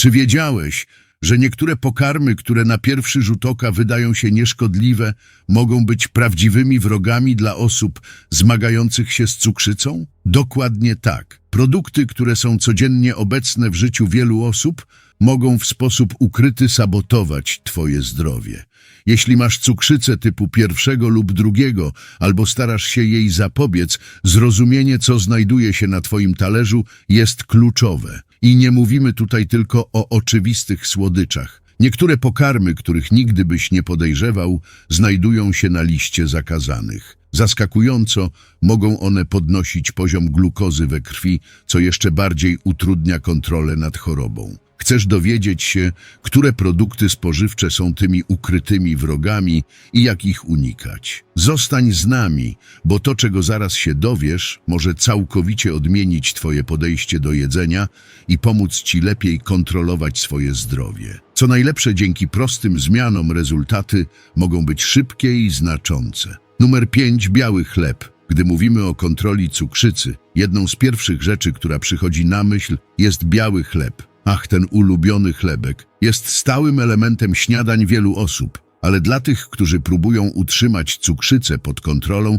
Czy wiedziałeś, że niektóre pokarmy, które na pierwszy rzut oka wydają się nieszkodliwe, mogą być prawdziwymi wrogami dla osób zmagających się z cukrzycą? Dokładnie tak. Produkty, które są codziennie obecne w życiu wielu osób, mogą w sposób ukryty sabotować Twoje zdrowie. Jeśli masz cukrzycę typu pierwszego lub drugiego, albo starasz się jej zapobiec, zrozumienie, co znajduje się na Twoim talerzu, jest kluczowe. I nie mówimy tutaj tylko o oczywistych słodyczach. Niektóre pokarmy, których nigdy byś nie podejrzewał, znajdują się na liście zakazanych. Zaskakująco mogą one podnosić poziom glukozy we krwi, co jeszcze bardziej utrudnia kontrolę nad chorobą. Chcesz dowiedzieć się, które produkty spożywcze są tymi ukrytymi wrogami i jak ich unikać. Zostań z nami, bo to, czego zaraz się dowiesz, może całkowicie odmienić Twoje podejście do jedzenia i pomóc Ci lepiej kontrolować swoje zdrowie. Co najlepsze, dzięki prostym zmianom rezultaty mogą być szybkie i znaczące. Numer 5. Biały chleb. Gdy mówimy o kontroli cukrzycy, jedną z pierwszych rzeczy, która przychodzi na myśl, jest biały chleb. Ach, ten ulubiony chlebek jest stałym elementem śniadań wielu osób, ale dla tych, którzy próbują utrzymać cukrzycę pod kontrolą,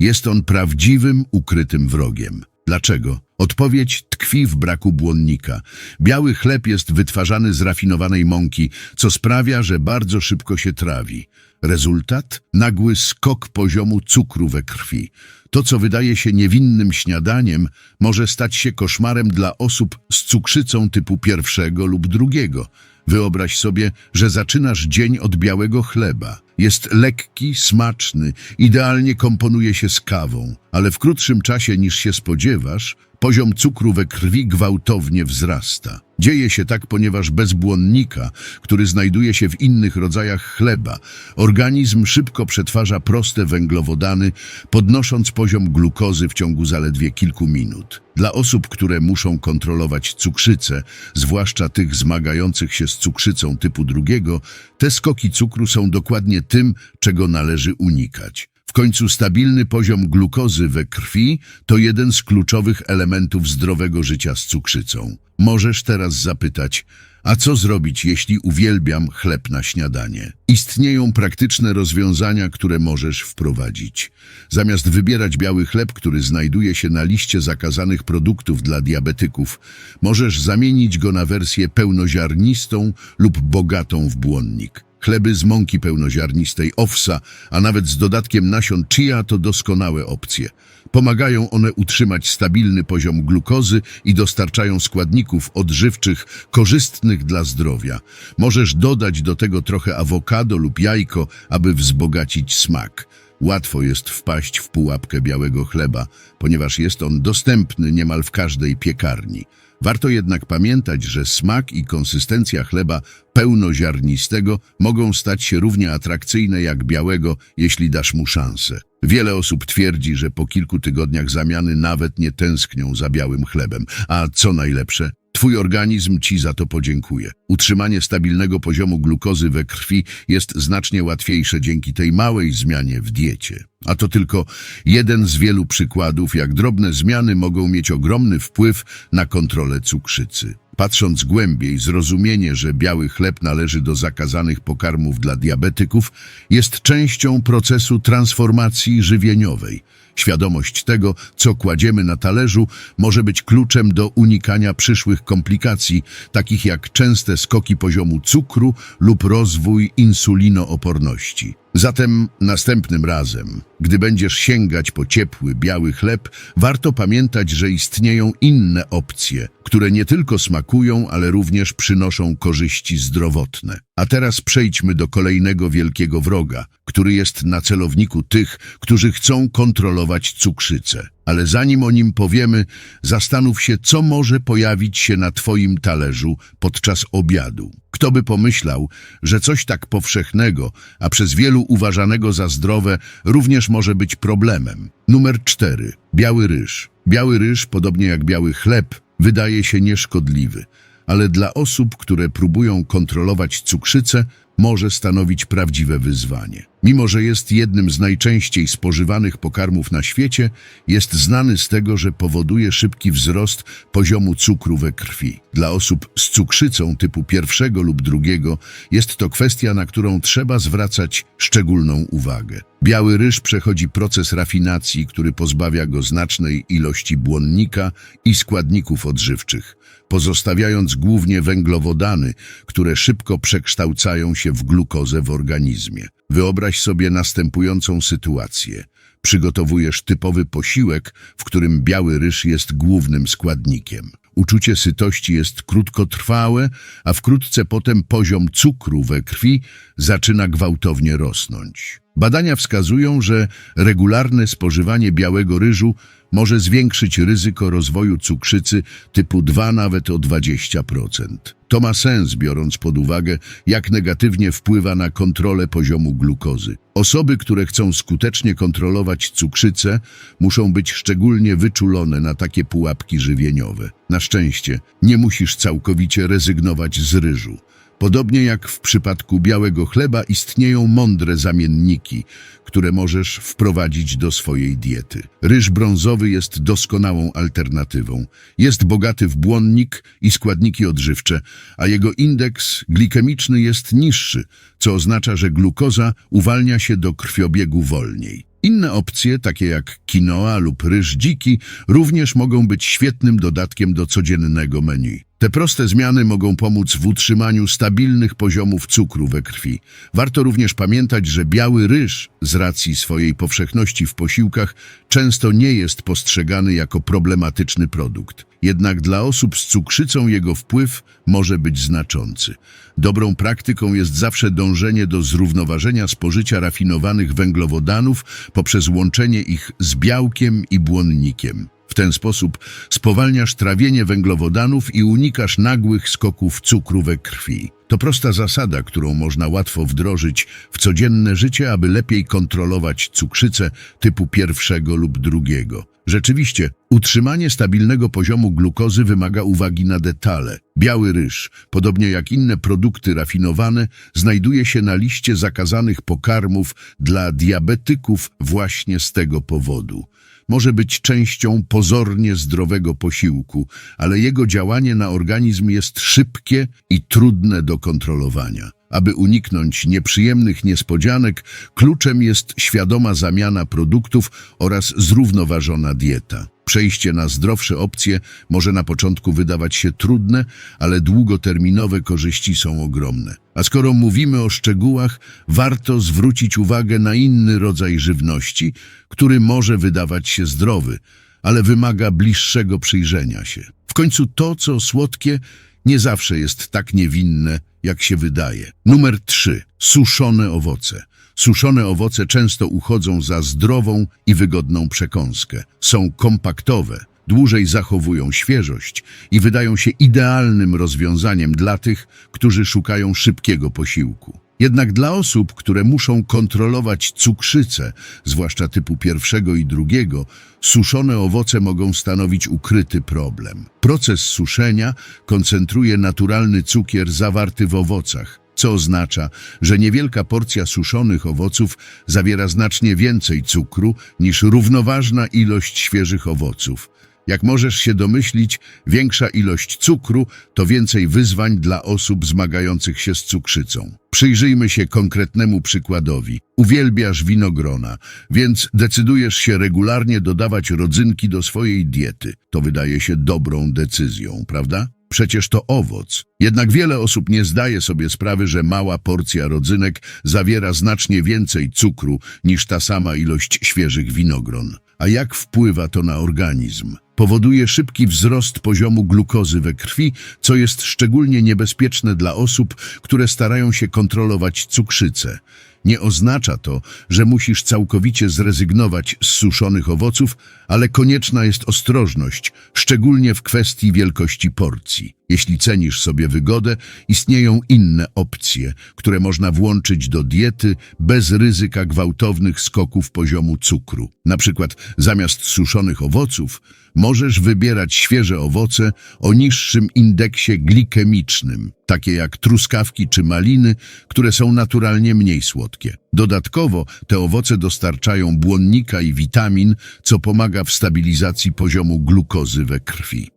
jest on prawdziwym, ukrytym wrogiem. Dlaczego? Odpowiedź tkwi w braku błonnika. Biały chleb jest wytwarzany z rafinowanej mąki, co sprawia, że bardzo szybko się trawi. Rezultat? Nagły skok poziomu cukru we krwi. To, co wydaje się niewinnym śniadaniem, może stać się koszmarem dla osób z cukrzycą typu pierwszego lub drugiego. Wyobraź sobie, że zaczynasz dzień od białego chleba. Jest lekki, smaczny, idealnie komponuje się z kawą, ale w krótszym czasie niż się spodziewasz, poziom cukru we krwi gwałtownie wzrasta. Dzieje się tak, ponieważ bez błonnika, który znajduje się w innych rodzajach chleba, organizm szybko przetwarza proste węglowodany, podnosząc poziom glukozy w ciągu zaledwie kilku minut. Dla osób, które muszą kontrolować cukrzycę, zwłaszcza tych zmagających się z cukrzycą typu drugiego, te skoki cukru są dokładnie tym, czego należy unikać. W końcu stabilny poziom glukozy we krwi to jeden z kluczowych elementów zdrowego życia z cukrzycą. Możesz teraz zapytać, a co zrobić, jeśli uwielbiam chleb na śniadanie? Istnieją praktyczne rozwiązania, które możesz wprowadzić. Zamiast wybierać biały chleb, który znajduje się na liście zakazanych produktów dla diabetyków, możesz zamienić go na wersję pełnoziarnistą lub bogatą w błonnik. Chleby z mąki pełnoziarnistej, owsa, a nawet z dodatkiem nasion chia to doskonałe opcje. Pomagają one utrzymać stabilny poziom glukozy i dostarczają składników odżywczych korzystnych dla zdrowia. Możesz dodać do tego trochę awokado lub jajko, aby wzbogacić smak. Łatwo jest wpaść w pułapkę białego chleba, ponieważ jest on dostępny niemal w każdej piekarni. Warto jednak pamiętać, że smak i konsystencja chleba pełnoziarnistego mogą stać się równie atrakcyjne jak białego, jeśli dasz mu szansę. Wiele osób twierdzi, że po kilku tygodniach zamiany nawet nie tęsknią za białym chlebem, a co najlepsze, Twój organizm Ci za to podziękuje. Utrzymanie stabilnego poziomu glukozy we krwi jest znacznie łatwiejsze dzięki tej małej zmianie w diecie. A to tylko jeden z wielu przykładów, jak drobne zmiany mogą mieć ogromny wpływ na kontrolę cukrzycy. Patrząc głębiej, zrozumienie, że biały chleb należy do zakazanych pokarmów dla diabetyków, jest częścią procesu transformacji żywieniowej. Świadomość tego, co kładziemy na talerzu, może być kluczem do unikania przyszłych komplikacji, takich jak częste skoki poziomu cukru lub rozwój insulinooporności. Zatem następnym razem, gdy będziesz sięgać po ciepły, biały chleb, warto pamiętać, że istnieją inne opcje, które nie tylko smakują, ale również przynoszą korzyści zdrowotne. A teraz przejdźmy do kolejnego wielkiego wroga, który jest na celowniku tych, którzy chcą kontrolować cukrzycę. Ale zanim o nim powiemy, zastanów się, co może pojawić się na Twoim talerzu podczas obiadu. Kto by pomyślał, że coś tak powszechnego, a przez wielu uważanego za zdrowe, również może być problemem. Numer 4. Biały ryż. Biały ryż, podobnie jak biały chleb, wydaje się nieszkodliwy, ale dla osób, które próbują kontrolować cukrzycę, może stanowić prawdziwe wyzwanie. Mimo, że jest jednym z najczęściej spożywanych pokarmów na świecie, jest znany z tego, że powoduje szybki wzrost poziomu cukru we krwi. Dla osób z cukrzycą typu pierwszego lub drugiego jest to kwestia, na którą trzeba zwracać szczególną uwagę. Biały ryż przechodzi proces rafinacji, który pozbawia go znacznej ilości błonnika i składników odżywczych, pozostawiając głównie węglowodany, które szybko przekształcają się w glukozę w organizmie. Wyobraź sobie następującą sytuację. Przygotowujesz typowy posiłek, w którym biały ryż jest głównym składnikiem. Uczucie sytości jest krótkotrwałe, a wkrótce potem poziom cukru we krwi zaczyna gwałtownie rosnąć. Badania wskazują, że regularne spożywanie białego ryżu może zwiększyć ryzyko rozwoju cukrzycy typu 2 nawet o 20%. To ma sens, biorąc pod uwagę, jak negatywnie wpływa na kontrolę poziomu glukozy. Osoby, które chcą skutecznie kontrolować cukrzycę, muszą być szczególnie wyczulone na takie pułapki żywieniowe. Na szczęście nie musisz całkowicie rezygnować z ryżu. Podobnie jak w przypadku białego chleba istnieją mądre zamienniki, które możesz wprowadzić do swojej diety. Ryż brązowy jest doskonałą alternatywą. Jest bogaty w błonnik i składniki odżywcze, a jego indeks glikemiczny jest niższy, co oznacza, że glukoza uwalnia się do krwiobiegu wolniej. Inne opcje, takie jak quinoa lub ryż dziki, również mogą być świetnym dodatkiem do codziennego menu. Te proste zmiany mogą pomóc w utrzymaniu stabilnych poziomów cukru we krwi. Warto również pamiętać, że biały ryż, z racji swojej powszechności w posiłkach, często nie jest postrzegany jako problematyczny produkt. Jednak dla osób z cukrzycą jego wpływ może być znaczący. Dobrą praktyką jest zawsze dążenie do zrównoważenia spożycia rafinowanych węglowodanów poprzez łączenie ich z białkiem i błonnikiem. W ten sposób spowalniasz trawienie węglowodanów i unikasz nagłych skoków cukru we krwi. To prosta zasada, którą można łatwo wdrożyć w codzienne życie, aby lepiej kontrolować cukrzycę typu pierwszego lub drugiego. Rzeczywiście, utrzymanie stabilnego poziomu glukozy wymaga uwagi na detale. Biały ryż, podobnie jak inne produkty rafinowane, znajduje się na liście zakazanych pokarmów dla diabetyków właśnie z tego powodu może być częścią pozornie zdrowego posiłku, ale jego działanie na organizm jest szybkie i trudne do kontrolowania. Aby uniknąć nieprzyjemnych niespodzianek, kluczem jest świadoma zamiana produktów oraz zrównoważona dieta. Przejście na zdrowsze opcje może na początku wydawać się trudne, ale długoterminowe korzyści są ogromne. A skoro mówimy o szczegółach, warto zwrócić uwagę na inny rodzaj żywności, który może wydawać się zdrowy, ale wymaga bliższego przyjrzenia się. W końcu to, co słodkie, nie zawsze jest tak niewinne, jak się wydaje. Numer 3. Suszone owoce. Suszone owoce często uchodzą za zdrową i wygodną przekąskę. Są kompaktowe, dłużej zachowują świeżość i wydają się idealnym rozwiązaniem dla tych, którzy szukają szybkiego posiłku. Jednak dla osób, które muszą kontrolować cukrzycę, zwłaszcza typu pierwszego i drugiego, suszone owoce mogą stanowić ukryty problem. Proces suszenia koncentruje naturalny cukier zawarty w owocach, co oznacza, że niewielka porcja suszonych owoców zawiera znacznie więcej cukru niż równoważna ilość świeżych owoców. Jak możesz się domyślić, większa ilość cukru to więcej wyzwań dla osób zmagających się z cukrzycą. Przyjrzyjmy się konkretnemu przykładowi. Uwielbiasz winogrona, więc decydujesz się regularnie dodawać rodzynki do swojej diety. To wydaje się dobrą decyzją, prawda? Przecież to owoc. Jednak wiele osób nie zdaje sobie sprawy, że mała porcja rodzynek zawiera znacznie więcej cukru niż ta sama ilość świeżych winogron. A jak wpływa to na organizm? Powoduje szybki wzrost poziomu glukozy we krwi, co jest szczególnie niebezpieczne dla osób, które starają się kontrolować cukrzycę. Nie oznacza to, że musisz całkowicie zrezygnować z suszonych owoców, ale konieczna jest ostrożność, szczególnie w kwestii wielkości porcji. Jeśli cenisz sobie wygodę, istnieją inne opcje, które można włączyć do diety bez ryzyka gwałtownych skoków poziomu cukru. Na przykład zamiast suszonych owoców możesz wybierać świeże owoce o niższym indeksie glikemicznym. takie jak truskawki czy maliny, które są naturalnie mniej słodkie. Dodatkowo te owoce dostarczają błonnika i witamin, co pomaga w stabilizacji poziomu glukozy we krwi.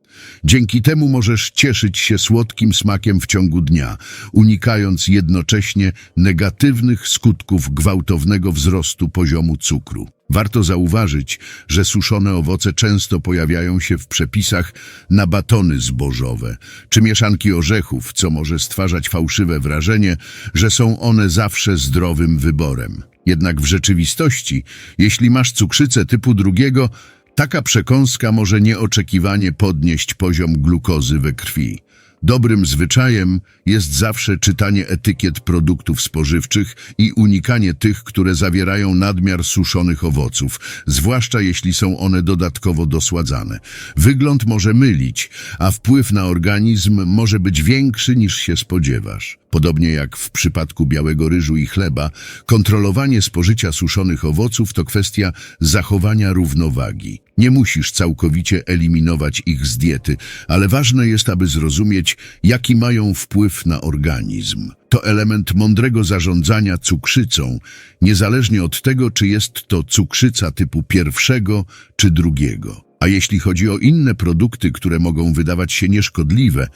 Dzięki temu możesz cieszyć się słodkim smakiem w ciągu dnia, unikając jednocześnie negatywnych skutków gwałtownego wzrostu poziomu cukru. Warto zauważyć, że suszone owoce często pojawiają się w przepisach na batony zbożowe czy mieszanki orzechów, co może stwarzać fałszywe wrażenie, że są one zawsze zdrowym wyborem. Jednak w rzeczywistości, jeśli masz cukrzycę typu drugiego, Taka przekąska może nieoczekiwanie podnieść poziom glukozy we krwi. Dobrym zwyczajem jest zawsze czytanie etykiet produktów spożywczych i unikanie tych, które zawierają nadmiar suszonych owoców, zwłaszcza jeśli są one dodatkowo dosładzane. Wygląd może mylić, a wpływ na organizm może być większy niż się spodziewasz. Podobnie jak w przypadku białego ryżu i chleba, kontrolowanie spożycia suszonych owoców to kwestia zachowania równowagi. Nie musisz całkowicie eliminować ich z diety, ale ważne jest, aby zrozumieć, jaki mają wpływ na organizm. To element mądrego zarządzania cukrzycą, niezależnie od tego, czy jest to cukrzyca typu pierwszego czy drugiego. A jeśli chodzi o inne produkty, które mogą wydawać się nieszkodliwe,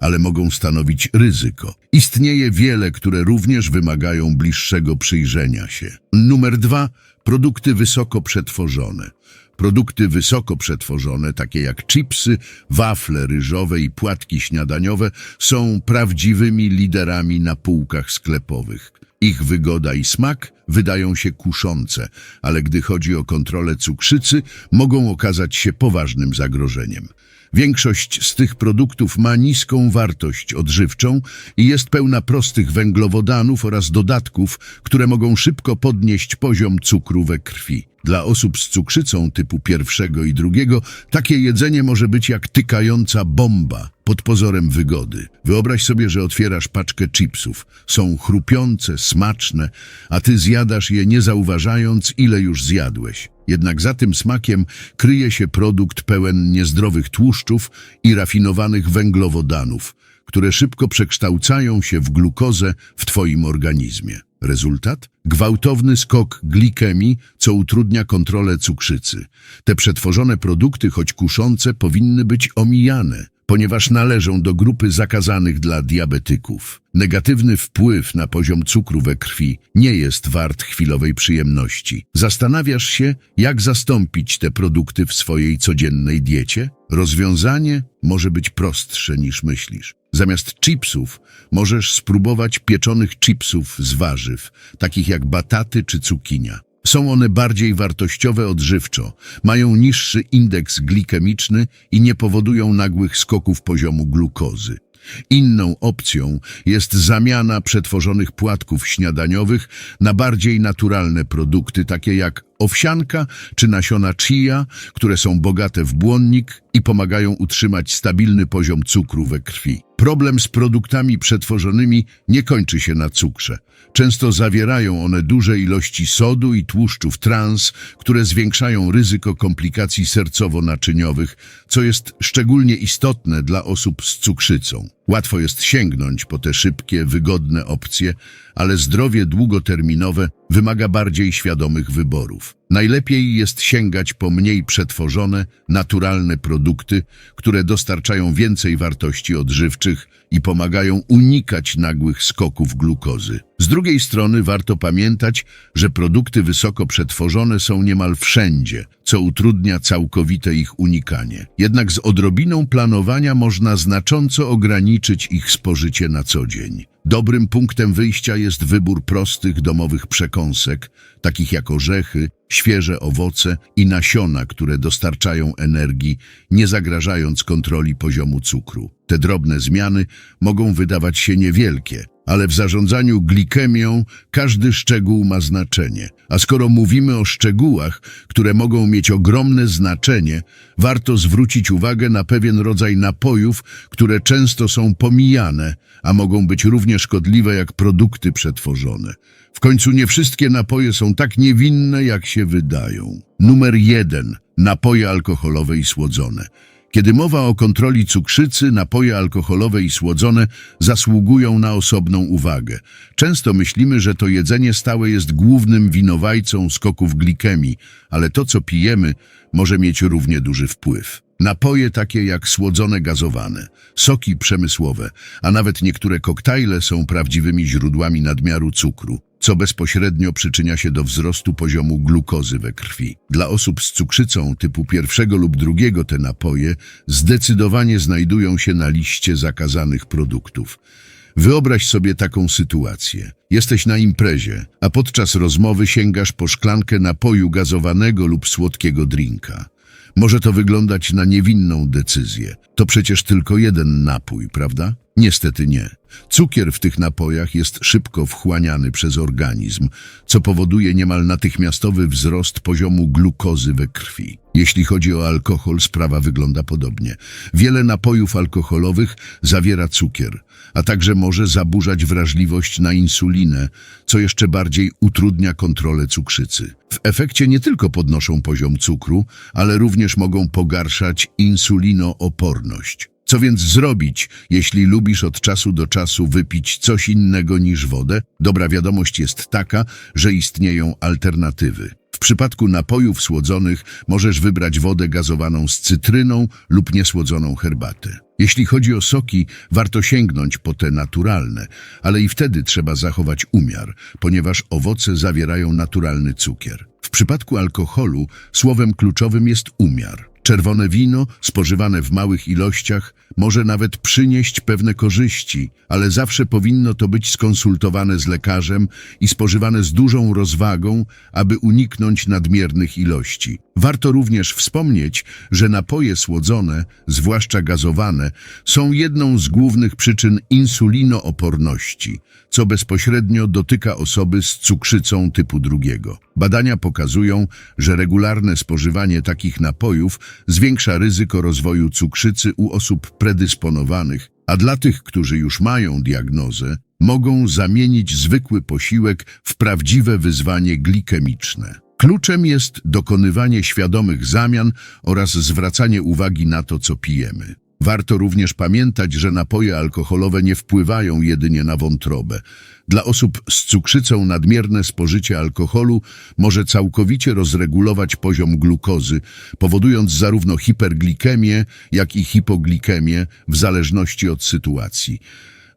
ale mogą stanowić ryzyko. Istnieje wiele, które również wymagają bliższego przyjrzenia się. Numer dwa. Produkty wysoko przetworzone. Produkty wysoko przetworzone, takie jak chipsy, wafle ryżowe i płatki śniadaniowe, są prawdziwymi liderami na półkach sklepowych. Ich wygoda i smak wydają się kuszące, ale gdy chodzi o kontrolę cukrzycy, mogą okazać się poważnym zagrożeniem. Większość z tych produktów ma niską wartość odżywczą i jest pełna prostych węglowodanów oraz dodatków, które mogą szybko podnieść poziom cukru we krwi. Dla osób z cukrzycą typu pierwszego i drugiego takie jedzenie może być jak tykająca bomba pod pozorem wygody. Wyobraź sobie, że otwierasz paczkę chipsów. Są chrupiące, smaczne, a ty zjadasz je nie zauważając, ile już zjadłeś. Jednak za tym smakiem kryje się produkt pełen niezdrowych tłuszczów i rafinowanych węglowodanów, które szybko przekształcają się w glukozę w Twoim organizmie. Rezultat? Gwałtowny skok glikemii, co utrudnia kontrolę cukrzycy. Te przetworzone produkty, choć kuszące, powinny być omijane, ponieważ należą do grupy zakazanych dla diabetyków. Negatywny wpływ na poziom cukru we krwi nie jest wart chwilowej przyjemności. Zastanawiasz się, jak zastąpić te produkty w swojej codziennej diecie? Rozwiązanie może być prostsze niż myślisz. Zamiast chipsów możesz spróbować pieczonych chipsów z warzyw, takich jak bataty czy cukinia. Są one bardziej wartościowe odżywczo, mają niższy indeks glikemiczny i nie powodują nagłych skoków poziomu glukozy. Inną opcją jest zamiana przetworzonych płatków śniadaniowych na bardziej naturalne produkty, takie jak owsianka czy nasiona chia, które są bogate w błonnik i pomagają utrzymać stabilny poziom cukru we krwi. Problem z produktami przetworzonymi nie kończy się na cukrze. Często zawierają one duże ilości sodu i tłuszczów trans, które zwiększają ryzyko komplikacji sercowo-naczyniowych, co jest szczególnie istotne dla osób z cukrzycą. Łatwo jest sięgnąć po te szybkie, wygodne opcje, ale zdrowie długoterminowe wymaga bardziej świadomych wyborów. Najlepiej jest sięgać po mniej przetworzone, naturalne produkty, które dostarczają więcej wartości odżywczych i pomagają unikać nagłych skoków glukozy. Z drugiej strony warto pamiętać, że produkty wysoko przetworzone są niemal wszędzie, co utrudnia całkowite ich unikanie. Jednak z odrobiną planowania można znacząco ograniczyć ich spożycie na co dzień. Dobrym punktem wyjścia jest wybór prostych domowych przekąsek, takich jak orzechy, świeże owoce i nasiona, które dostarczają energii, nie zagrażając kontroli poziomu cukru. Te drobne zmiany mogą wydawać się niewielkie, ale w zarządzaniu glikemią każdy szczegół ma znaczenie. A skoro mówimy o szczegółach, które mogą mieć ogromne znaczenie, warto zwrócić uwagę na pewien rodzaj napojów, które często są pomijane, a mogą być równie szkodliwe jak produkty przetworzone. W końcu nie wszystkie napoje są tak niewinne, jak się wydają. Numer jeden. Napoje alkoholowe i słodzone. Kiedy mowa o kontroli cukrzycy, napoje alkoholowe i słodzone zasługują na osobną uwagę. Często myślimy, że to jedzenie stałe jest głównym winowajcą skoków glikemii, ale to, co pijemy, może mieć równie duży wpływ. Napoje takie jak słodzone gazowane, soki przemysłowe, a nawet niektóre koktajle są prawdziwymi źródłami nadmiaru cukru, co bezpośrednio przyczynia się do wzrostu poziomu glukozy we krwi. Dla osób z cukrzycą typu pierwszego lub drugiego te napoje zdecydowanie znajdują się na liście zakazanych produktów. Wyobraź sobie taką sytuację. Jesteś na imprezie, a podczas rozmowy sięgasz po szklankę napoju gazowanego lub słodkiego drinka. Może to wyglądać na niewinną decyzję. To przecież tylko jeden napój, prawda? Niestety nie. Cukier w tych napojach jest szybko wchłaniany przez organizm, co powoduje niemal natychmiastowy wzrost poziomu glukozy we krwi. Jeśli chodzi o alkohol, sprawa wygląda podobnie. Wiele napojów alkoholowych zawiera cukier, a także może zaburzać wrażliwość na insulinę, co jeszcze bardziej utrudnia kontrolę cukrzycy. W efekcie nie tylko podnoszą poziom cukru, ale również mogą pogarszać insulinooporność. Co więc zrobić, jeśli lubisz od czasu do czasu wypić coś innego niż wodę? Dobra wiadomość jest taka, że istnieją alternatywy. W przypadku napojów słodzonych możesz wybrać wodę gazowaną z cytryną lub niesłodzoną herbatę. Jeśli chodzi o soki, warto sięgnąć po te naturalne, ale i wtedy trzeba zachować umiar, ponieważ owoce zawierają naturalny cukier. W przypadku alkoholu słowem kluczowym jest umiar. Czerwone wino, spożywane w małych ilościach, może nawet przynieść pewne korzyści, ale zawsze powinno to być skonsultowane z lekarzem i spożywane z dużą rozwagą, aby uniknąć nadmiernych ilości. Warto również wspomnieć, że napoje słodzone, zwłaszcza gazowane, są jedną z głównych przyczyn insulinooporności, co bezpośrednio dotyka osoby z cukrzycą typu drugiego. Badania pokazują, że regularne spożywanie takich napojów zwiększa ryzyko rozwoju cukrzycy u osób predysponowanych, a dla tych, którzy już mają diagnozę, mogą zamienić zwykły posiłek w prawdziwe wyzwanie glikemiczne. Kluczem jest dokonywanie świadomych zamian oraz zwracanie uwagi na to, co pijemy. Warto również pamiętać, że napoje alkoholowe nie wpływają jedynie na wątrobę. Dla osób z cukrzycą nadmierne spożycie alkoholu może całkowicie rozregulować poziom glukozy, powodując zarówno hiperglikemię, jak i hipoglikemię w zależności od sytuacji.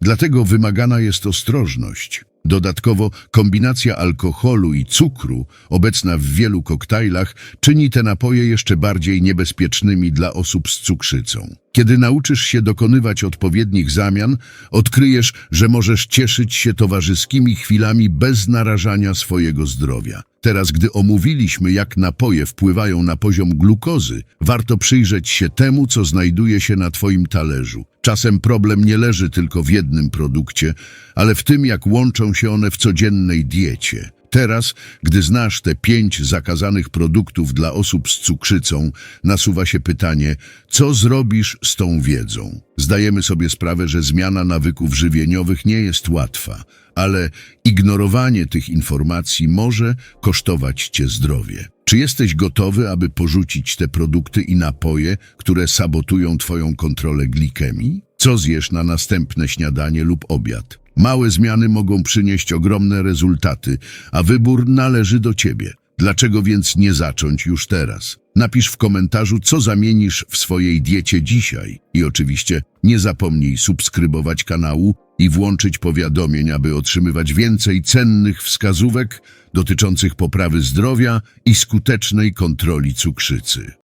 Dlatego wymagana jest ostrożność. Dodatkowo kombinacja alkoholu i cukru, obecna w wielu koktajlach, czyni te napoje jeszcze bardziej niebezpiecznymi dla osób z cukrzycą. Kiedy nauczysz się dokonywać odpowiednich zamian, odkryjesz, że możesz cieszyć się towarzyskimi chwilami bez narażania swojego zdrowia. Teraz, gdy omówiliśmy, jak napoje wpływają na poziom glukozy, warto przyjrzeć się temu, co znajduje się na Twoim talerzu. Czasem problem nie leży tylko w jednym produkcie, ale w tym, jak łączą się one w codziennej diecie. Teraz, gdy znasz te pięć zakazanych produktów dla osób z cukrzycą, nasuwa się pytanie, co zrobisz z tą wiedzą? Zdajemy sobie sprawę, że zmiana nawyków żywieniowych nie jest łatwa, ale ignorowanie tych informacji może kosztować Cię zdrowie. Czy jesteś gotowy, aby porzucić te produkty i napoje, które sabotują Twoją kontrolę glikemii? Co zjesz na następne śniadanie lub obiad? Małe zmiany mogą przynieść ogromne rezultaty, a wybór należy do Ciebie. Dlaczego więc nie zacząć już teraz? Napisz w komentarzu, co zamienisz w swojej diecie dzisiaj. I oczywiście nie zapomnij subskrybować kanału i włączyć powiadomień, aby otrzymywać więcej cennych wskazówek dotyczących poprawy zdrowia i skutecznej kontroli cukrzycy.